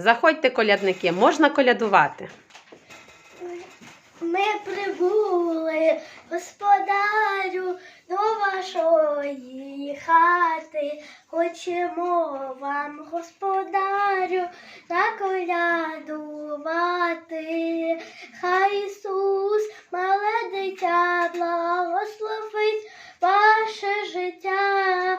Заходьте, колядники, можна колядувати. Ми прибули, господарю, до вашої хати. Хочемо вам, господарю, наколядувати. Хай Ісус, мале дитя, благословить ваше життя,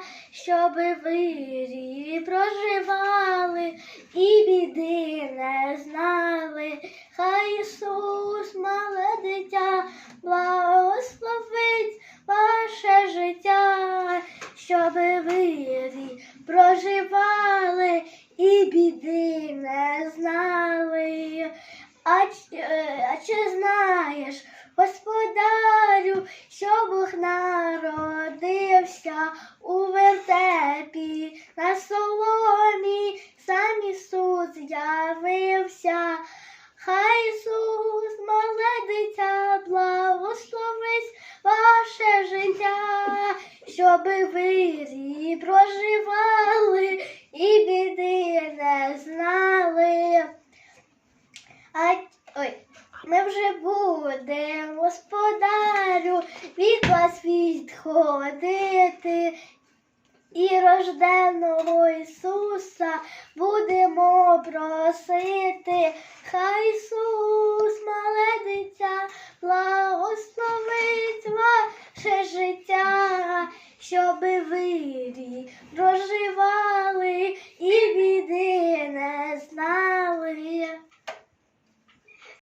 щоби ви рі проживали і біди не знали. Хай Ісус, мале дитя, благословить ваше життя, щоби ви рі проживали і біди не знали. А, ч- е, а чи знаєш, господарю, що Бог народився у вертепі на соломі, сам Ісус з'явився. Хай Ісус, мале дитя, благословить ваше життя, щоби ви проживали і біди не знали. А ой, ми вже будемо, господарю, від вас відходити. І рожденого Ісуса будемо просити. Хай Ісус, мале дитя, благословить ваше життя, щоби ви